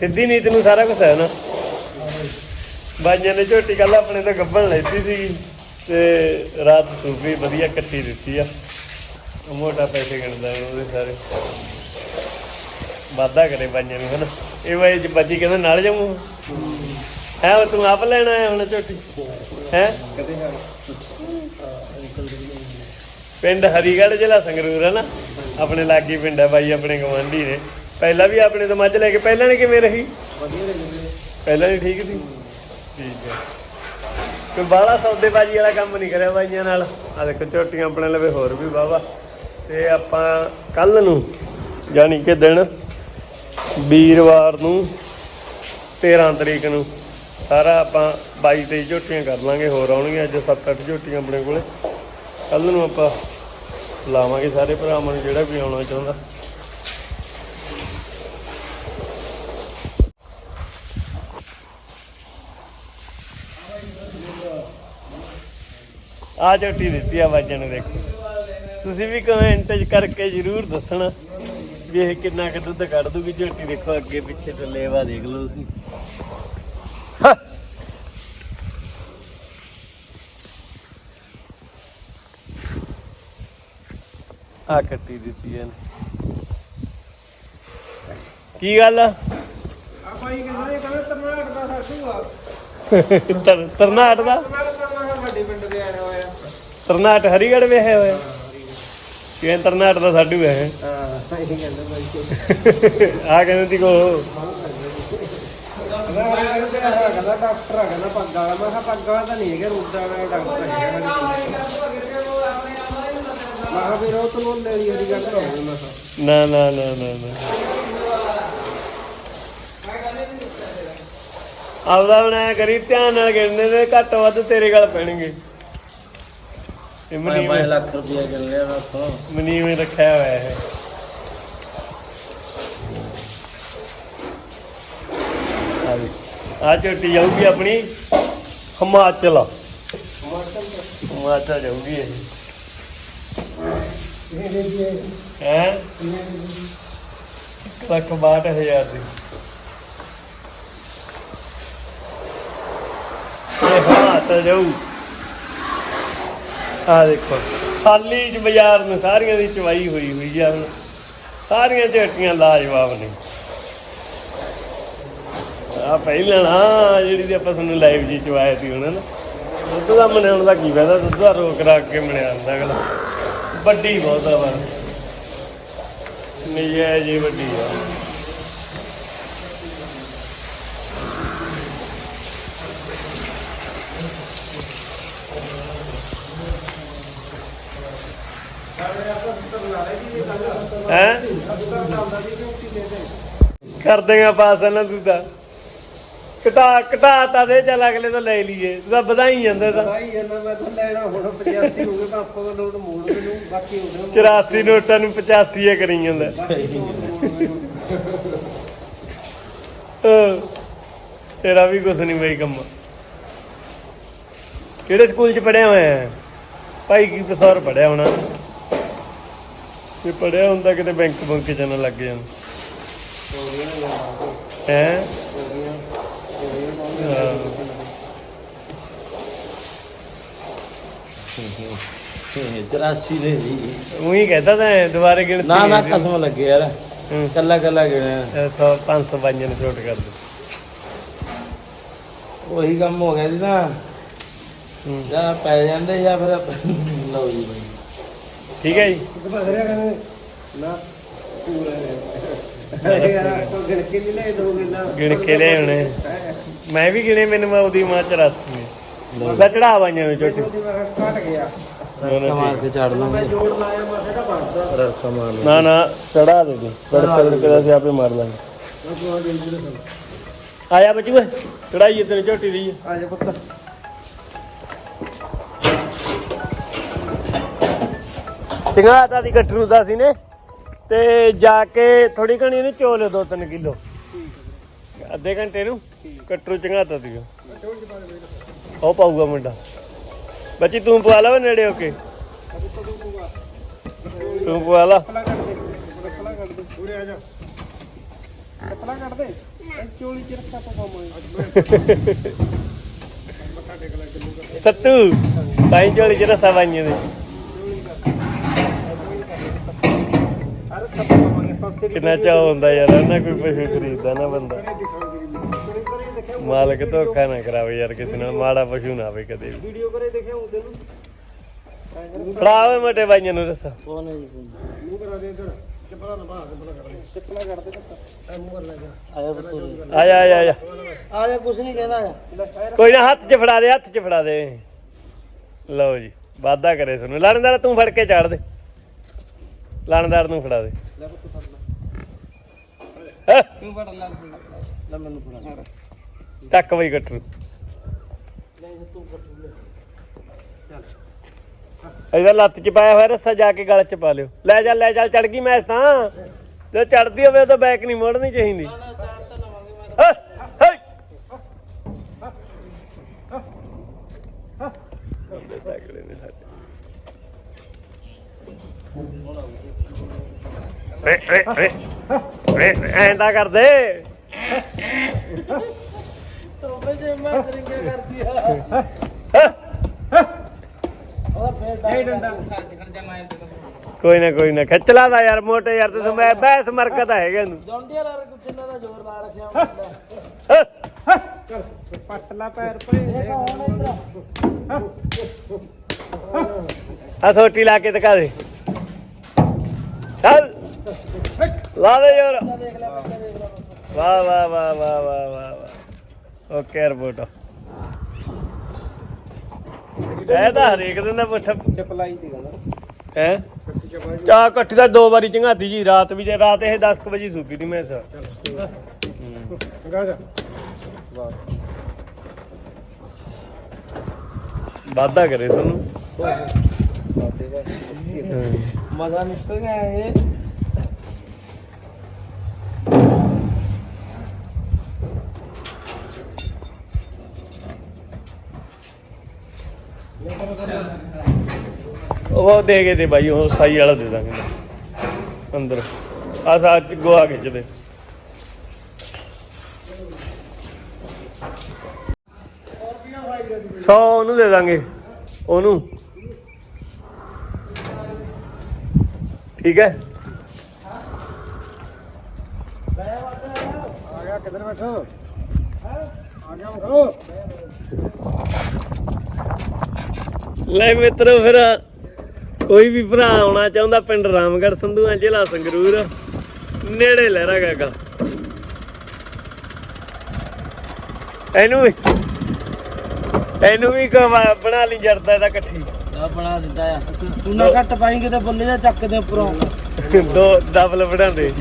ਸਿੱਧੀ ਨੀਤ ਨੂੰ ਸਾਰਾ ਕੁਝ ਹੈ ਨਾ। ਬਾਈਆਂ ਨੇ ਝੋਟੀ ਕੱਲ ਆਪਣੇ ਤੋਂ ਗੱਭਣ ਲੈਤੀ ਸੀ ਤੇ ਰਾਤ ਸੂਪੀ ਵਧੀਆ ਕੱਟੀ ਦਿੱਤੀ ਆ। ਮੋਟਾ ਪੈਸੇ ਗਿਣਦਾ ਉਹਦੇ ਸਾਰੇ। ਵਾਦਾ ਕਰੇ ਬਾਈਆਂ ਨੂੰ, ਹਨਾ। ਇਹ ਵਾਏ ਜੀ ਬੱਜੀ ਕਹਿੰਦਾ, ਨਾਲ ਜਾਊਂ? ਹੈ ਤੂੰ ਆਪ ਲੈਣਾ ਆਇਆ ਹੁਣ ਝੋਟੀ? ਹੈ? ਪਿੰਡ ਹਰੀਗੜ੍ਹ ਜ਼ਿਲ੍ਹਾ ਸੰਗਰੂਰ ਹੈ ਨਾ। ਆਪਣੇ ਲਾਗੀ ਪਿੰਡ ਹੈ ਬਾਈ, ਆਪਣੇ ਗਵਾਂਢੀ ਨੇ। ਪਹਿਲਾਂ ਵੀ ਆਪਣੇ ਤੋਂ ਮੱਝ ਲੈ ਕੇ ਪਹਿਲਾਂ ਨੇ ਕਿਵੇਂ ਰਹੀ? ਪਹਿਲਾਂ ਵੀ ਠੀਕ ਸੀ? ਠੀਕ ਹੈ। ਕੋਈ ਬਾਹਲਾ ਸੌਦੇਬਾਜੀ ਵਾਲਾ ਕੰਮ ਨਹੀਂ ਕਰਿਆ ਬਾਈਆਂ ਨਾਲ। ਆ ਦੇਖੋ ਝੋਟੀਆਂ ਆਪਣੇ ਲਵੇ ਹੋਰ ਵੀ ਵਾਹਵਾ। ਤੇ ਆਪਾਂ ਕੱਲ ਨੂੰ ਯਾਨੀ ਕਿ ਦਿਨ ਵੀਰਵਾਰ ਨੂੰ 13 ਤਰੀਕ ਨੂੰ ਸਾਰਾ ਆਪਾਂ 22 23 ਝੋਟੀਆਂ ਕਰ ਲਾਂਗੇ ਹੋਰ ਆਉਣਗੀਆਂ ਅੱਜ 7-8 ਝੋਟੀਆਂ ਆਪਣੇ ਕੋਲੇ। ਕੱਲ ਨੂੰ ਆਪਾਂ ਲਾਵਾਂਗੇ ਸਾਰੇ ਭਰਾਵਾਂ ਨੂੰ ਜਿਹੜਾ ਵੀ ਆਉਣਾ ਚਾਹੁੰਦਾ। ਆ ਝੋਟੀ ਦਿੱਤੀ ਆ ਬਾਜਾਂ ਨੂੰ ਦੇਖੋ ਤੁਸੀਂ ਵੀ ਕਮੈਂਟ ਚ ਕਰਕੇ ਜਰੂਰ ਦੱਸਣਾ ਵੀ ਇਹ ਕਿੰਨਾ ਕੁ ਦੁੱਧ ਕੱਢ ਦੂਗੀ ਝੋਟੀ। ਦੇਖੋ ਅੱਗੇ ਪਿੱਛੇ ਤੇ ਲੇਵਾ ਦੇਖ ਲਓ ਤੁਸੀਂ। ਆ ਕੱਟੀ ਦਿੱਤੀ ਐ ਕੀ ਗੱਲ ਆ? ਹੀ ਕਹਿੰਦੇ ਕਹਿੰਦੇ ਤਰਨਾਟ ਦਾ ਸਾਡੂ ਆ। ਤਰ- ਤਰਨਾਟ ਦਾ ਤਰਨਾਟ ਤਰਨਾਟ ਵੱਡੇ ਪਿੰਡ ਦੇ ਆਏ ਹੋਏ ਆ ਤਰਨਾਟ ਹਰੀਗੜ੍ਹ ਵੇਖਿਆ ਹੋਇਆ ਕਿਵੇਂ ਤਰਨਾਟ ਦਾ ਸਾਡੂ ਹੈ ਹਾਂ ਇਹ ਕਹਿੰਦੇ ਬਾਈ ਆ ਕਹਿੰਦੇ ਸੀ ਕੋ ਕਹਿੰਦਾ ਡਾਕਟਰ ਆ ਕਹਿੰਦਾ ਪੱਗ ਵਾਲਾ ਮੈਂ ਕਿਹਾ ਪੱਗ ਵਾਲਾ ਤਾਂ ਨਹੀਂ ਹੈਗਾ ਰੂਟਾ ਵਾਲਾ ਡਾਕਟਰ ਹੈਗਾ ਮੈਂ ਕਿਹਾ ਵੀਰ ਉਹ ਤੈਨੂੰ ਲੈ ਲਈ ਹਰੀ ਗੱਲ ਕਰਾਉਂਗਾ ਮੈਂ ਕਿਹਾ ਨਾ ਨਾ ਨਾ ਨਾ ਨਾ। ਆਪਦਾ ਬਣਾਇਆ ਕਰੀ ਧਿਆਨ ਨਾਲ ਗਿਣਨੇ ਨੇ ਘੱਟ ਵੱਧ ਤੇਰੇ ਗੱਲ ਪੈਣਗੇ। ਇਹ ਮਨੀਵੇਂ ਲੱਖ ਰੁਪਇਆ ਚੱਲ ਰਿਹਾ ਮੈਂ ਮਨੀਵੇਂ ਰੱਖਿਆ ਹੋਇਆ ਹੈ ਆ ਵੀ ਆ ਝੋਟੀ ਜਾਊਗੀ ਆਪਣੀ ਹਿਮਾਚਲ। ਹਿਮਾਚਲ ਜਾਊਗੀ ਇਹ। ਹੈ? ਲੱਖ ਬਾਹਠ ਹਜ਼ਾਰ ਦੀ। ਇਹ ਹਿਮਾਚਲ ਜਾਊ। ਆ ਦੇਖੋ, ਖਾਲੀ ਚ ਬਾਜ਼ਾਰ ਨੂੰ ਸਾਰੀਆਂ ਦੀ ਚਵਾਈ ਹੋਈ ਹੋਈ ਆ ਹੁਣ। ਸਾਰੀਆਂ ਝੋਟੀਆਂ ਲਾਜਵਾਬ ਨੇ। ਆ ਪਹਿਲਾਂ ਨਾ, ਜਿਹੜੀ ਦੀ ਆਪਾਂ ਤੁਹਾਨੂੰ ਲਾਈਵ ਜੀ ਚਵਾਇਆ ਸੀ ਹੁਣ ਨਾ ਦੁੱਧ ਦਾ ਮਨਾਉਣ ਦਾ ਕੀ ਫਾਇਦਾ? ਦੁੱਧ ਦਾ ਰੋਕ ਰੱਖ ਕੇ ਮਨਿਆ ਜਾਂਦਾ ਅਗਲਾ। ਵੱਡੀ ਬਹੁਤ ਆ ਪਰ। ਨਜਾਇਜ਼ ਹੀ ਵੱਡੀ ਆ। ਹੈ? ਕਰ ਦੇਗਾ ਪਾਸ ਨਾ ਤੂੰ। ਤਾਂ ਘਟਾ ਘਟਾ ਤਾਂ ਦੇ ਚੱਲ ਅਗਲੇ ਤੋਂ ਲੈ ਲਈਏ। ਤੂੰ ਤਾਂ ਵਧਾਈ ਜਾਂਦਾ ਤਾਂ। ਭਾਈ ਇਹਨਾਂ ਮੈਂ ਤਾਂ ਲੈਣਾ ਹੁਣ 85 ਹੋ ਗਏ ਪਾਪਾ ਦਾ ਲੋਡ ਮੋੜ ਮੈਨੂੰ ਬਾਕੀ ਹੋ ਗਏ 84 ਨੋਟਾਂ ਨੂੰ 85 ਹੀ ਕਰੀ ਜਾਂਦਾ। ਤੇਰਾ ਵੀ ਕੁਛ ਨਹੀਂ ਬਈ ਕੰਮ। ਕਿਹੜੇ ਸਕੂਲ ਚ ਪੜਿਆ ਹੋਇਆ ਹੈ? ਭਾਈ ਕੀ ਪਸੌਰ ਪੜਿਆ ਹੋਣਾ? ਜੇ ਪੜਿਆ ਹੁੰਦਾ ਕਿਤੇ ਬੈਂਕ ਬੁੰਕ ਚ ਨਾ ਲੱਗ ਜਾਣ। ਹੈ? 84 ਦੇ ਜੀ। ਉਹੀ ਕਹਿੰਦਾ ਤਾਂ ਦੁਬਾਰੇ ਗਿਣਤੀ ਨਾ ਨਾ। ਕਸਮ ਲੱਗੇ ਯਾਰ। ਕੱਲਾ ਕੱਲਾ ਗਿਣਿਆ। ਇਹ ਸੌ 500 ਬਾਈਆਂ ਨੂੰ ਛੋਟ ਕਰ ਦੇ ਉਹੀ ਕੰਮ ਹੋ ਗਿਆ ਸੀ ਨਾ। ਜਾਂ ਪੈ ਜਾਂਦੇ ਜਾਂ ਫਿਰ ਲਓ ਜੀ ਬਾਈ। ਠੀਕ ਹੈ ਜੀ। ਕਿਤੇ ਕਹਿੰਦੇ ਨਾ ਪੂਰਾ ਗਿਣ ਕੇ ਲੈ ਦੋਗੇ ਨਾ ਗਿਣ ਕੇ ਲੈ ਆਉਣੇ। ਮੈਂ ਵੀ ਗਿਣੇ, ਮੈਨੂੰ ਮੈਂ ਉਹਦੀ ਮਾਂ 84 ਨੇ ਉਹਦਾ ਚੜਾ ਬਾਈਆਂ ਨੂੰ ਛੋਟੀ ਘਟ ਗਿਆ ਕਮਾਲ ਕੇ ਚੜ ਲਾਂਗੇ ਜੋੜ ਲਾਇਆ ਮੈਂ ਕਿਹਾ ਬਣਦਾ ਰਸਤਾ ਮਾਰ ਲਾ ਨਾ ਨਾ, ਚੜਾ ਦੇ ਦੇ ਬੜ ਕੇ ਅਸੀਂ ਆਪੇ ਮਾਰ ਲਾਂਗੇ। ਆਇਆ ਬੱਚੂ ਓਏ ਚੜਾਈਏ ਤੇਰੀ ਝੋਟੀ ਦੀ। ਆ ਪੁੱਤ ਚੰਗਾ ਤਾਂ ਦੀ ਗੱਠਰੂ ਦਾ ਸੀ ਨੇ। ਤੇ ਜਾ ਕੇ ਥੋੜੀ ਘਣੀ ਇਹਨੂੰ ਚੋ ਲਿਓ 2-3 ਕਿਲੋ। ਅੱਧੇ ਘੰਟੇ ਨੂੰ ਕੱਟਰੂ ਚੰਗਾਤਾ ਸੀਗਾ। ਉਹ ਪਾਊਗਾ ਮੁੰਡਾ। ਬੱਚੀ, ਤੂੰ ਪਵਾ ਲਾ ਨੇੜੇ ਹੋ ਕੇ। ਤੂੰ ਪਵਾ ਲਾ। ਫਲਾ ਉਰੇ ਆ ਜਾ ਚੱਪਲਾਂ ਕੱਢ ਦੇ ਚੋਲੀ ਚ ਰੱਖਾ ਪਾ ਪਾਵਾਂਗੇ ਸੱਤੂ, ਤਾਈ ਝੋਲੀ ਚ ਰਸਾ ਬਾਈਆਂ ਦੇ ਅਰੇ ਸਭ ਪਾਵਾਂਗੇ ਪੱਤੇ ਕਿੰਨਾ ਚਾਹ ਹੁੰਦਾ ਯਾਰ ਇਹਨਾਂ ਕੋਈ ਪਸ਼ੂ ਖਰੀਦਦਾ ਨਾ ਬੰਦਾ। ਮਾਲਕ ਧੋਖਾ ਨਾ ਕਰਾਵੇ ਯਾਰ ਕਿਸੇ ਨਾਲ ਮਾੜਾ ਪਸ਼ੂ ਨਾ ਆਵੇ ਕਦੇ ਵੀ। ਵੀਡੀਓ ਕਰੇ ਦੇਖਿਆ ਹੁੰਦੇ ਨੂੰ ਫੜਾਵੇ ਮੋਟੇ ਬਾਈਆਂ ਨੂੰ ਰਸਾ ਉਹ ਨਹੀਂ ਮੂੰਹ ਕਰਾ ਦੇ ਇੱਧਰ। ਚੱਪਲਾਂ ਨਾ ਬਾਹਰ ਚੱਪਲਾਂ ਕੱਢ ਦੇ। ਚੱਪਲਾਂ ਕੱਢ ਦੇ ਤਾਂ ਮੂੰਹ ਕਰ ਲੈ ਜਾ। ਆਇਆ ਬਤੂਰੀ ਆ ਜਾ ਆ ਜਾ ਆ ਜਾ। ਆ ਜਾ ਕੁਛ ਨਹੀਂ ਕਹਿੰਦਾ ਆ ਲੈ ਫਾਇਰ ਕੋਈ ਨਾ ਹੱਥ 'ਚ ਫੜਾ ਦੇ ਹੱਥ 'ਚ ਫੜਾ ਦੇ। ਲਓ ਜੀ ਵਾਦਾ ਕਰੇ ਤੁਹਾਨੂੰ ਲਾਣੇਦਾਰ ਤੂੰ ਫੜ ਕੇ ਚਾੜ ਦੇ। ਲਾਣੇਦਾਰ ਨੂੰ ਫੜਾ ਦੇ। ਲੈ ਪੁੱਤ ਫੜ ਲੈ। ਹੈਂ? ਤੂੰ ਫੜ ਲੈ ਲੈ ਮੈਨੂੰ ਫੜਾ ਟੱਕ ਬਈ ਕੱਟੂ ਤੂੰ ਕੱਟੂ ਲੈ। ਚੱਲ। ਇਹਦਾ ਲੱਤ 'ਚ ਪਾਇਆ ਹੋਇਆ ਰੱਸਾ ਜਾ ਕੇ ਗਲ 'ਚ ਪਾ ਲਿਓ। ਲੈ ਜਾ ਲੈ ਜਾ ਚੜ ਗਈ ਮੈਸ ਤਾਂ। ਜੇ ਚੜਦੀ ਹੋਵੇ ਤਾਂ ਬੈਕ ਨਹੀਂ ਮੋੜਨੀ ਚਾਹੀਦੀ। ਹੈਂ? ਹੈਂ? ਬੰਦੇ ਤਕੜੇ ਨੇ ਸਾਡੇ ਏ ਏ ਏ ਏ ਐਂ ਤਾਂ ਕਰਦੇ। ਤੋਬੇ ਜੇ ਮੈਂ ਸਰਿੰਗਾ ਕਰਦੀ ਆ। ਹੈਂ? ਉਹਦਾ ਫੇਰ ਇਹ ਡੰਡਾ। ਕੋਈ ਨਾ ਕੋਈ ਨਾ ਖਿੱਚ ਲਾ ਦਾ ਯਾਰ ਮੋਟੇ ਯਾਰ ਤੂੰ ਮੈਂ ਬੈਸ ਮਰਕਤ ਹੈਗਾ ਨੂੰ ਜੌਂਡੀਆਂ ਨਾਲ ਕੁਛ ਇਹਨਾਂ ਦਾ ਜ਼ੋਰ ਲਾ ਰੱਖਿਆ ਹੁੰਦਾ ਹੈਂ? ਚੱਲ ਪੱਟ ਲਾ ਪੈਰ ਪਰੇ ਦੇਖਾ ਹੁਣ ਇਧਰ। ਆ ਸੋਟੀ ਲਾ ਕੇ ਦਿਖਾ ਦੇ ਚੱਲ ਲਾ ਦੇ ਯਾਰ। ਵਾਹ ਵਾਹ ਵਾਹ ਵਾਹ ਵਾਹ ਵਾਹ ਵਾਹ। ਓਕੇ ਰਿਪੋਰਟ ਇਹ ਤਾਂ ਹਰੇਕ ਦਿਨ ਦਾ ਪੁੱਠ ਚਪਲਾਈ ਦੀ ਗੱਲ ਹੈ? ਕੱਟੀ ਚਾਹ ਇਕੱਠੀ ਦਾ ਦੋ ਵਾਰੀ ਚੰਗਾਤੀ ਜੀ ਰਾਤ ਵੀ ਜੇ ਰਾਤ ਇਹ 10 ਕੁ ਵਜੇ ਸੂਤੀ ਦੀ ਮੈਂ ਸਰ ਗਾ ਜਾ ਬਸ ਵਾਦਾ ਕਰੇ ਤੁਹਾਨੂੰ ਮਜ਼ਾ ਨਿਕਲ ਗਿਆ ਇਹ। ਉਹ ਦੇ ਗਏ ਤੇ ਬਾਈ, ਉਹ ਸਾਈ ਵਾਲਾ ਦੇ ਦਾਂਗੇ। ਅੰਦਰ। ਆ ਸਾਚ ਗੋਆ ਖਿੱਚ ਸੌ ਉਹਨੂੰ ਦੇ ਦਾਂਗੇ। ਉਹਨੂੰ। ਠੀਕ ਹੈ? ਆ ਗਿਆ ਕਿੱਧਰ ਬੈਠਾ ਆ ਗਿਆ ਮਖੋ ਲੈ ਮਿੱਤਰੋ ਫਿਰ ਕੋਈ ਵੀ ਭਰਾ ਆਉਣਾ ਚਾਹੁੰਦਾ ਪਿੰਡ ਰਾਮਗੜ੍ਹ ਸੰਧੂਆਂ ਜ਼ਿਲ੍ਹਾ ਸੰਗਰੂਰ ਨੇੜੇ ਲਹਿਰਾ ਗਾਗਾ ਇਹਨੂੰ ਵੀ ਇਹਨੂੰ ਵੀ ਬਣਾ ਲਈ ਜਰਦਾ ਇਹਦਾ ਇਕੱਠੀ। ਆ ਬਣਾ ਦਿੱਤਾ ਆ। ਤੂੰ ਨਾ ਘੱਟ ਪਾਈ ਕਿਤੇ ਬੱਲੇ ਜਾਂ ਚੱਕ ਦੇ ਉੱਪਰੋਂ। ਦੋ ਡਬਲ ਬਣਾਉਂਦੇ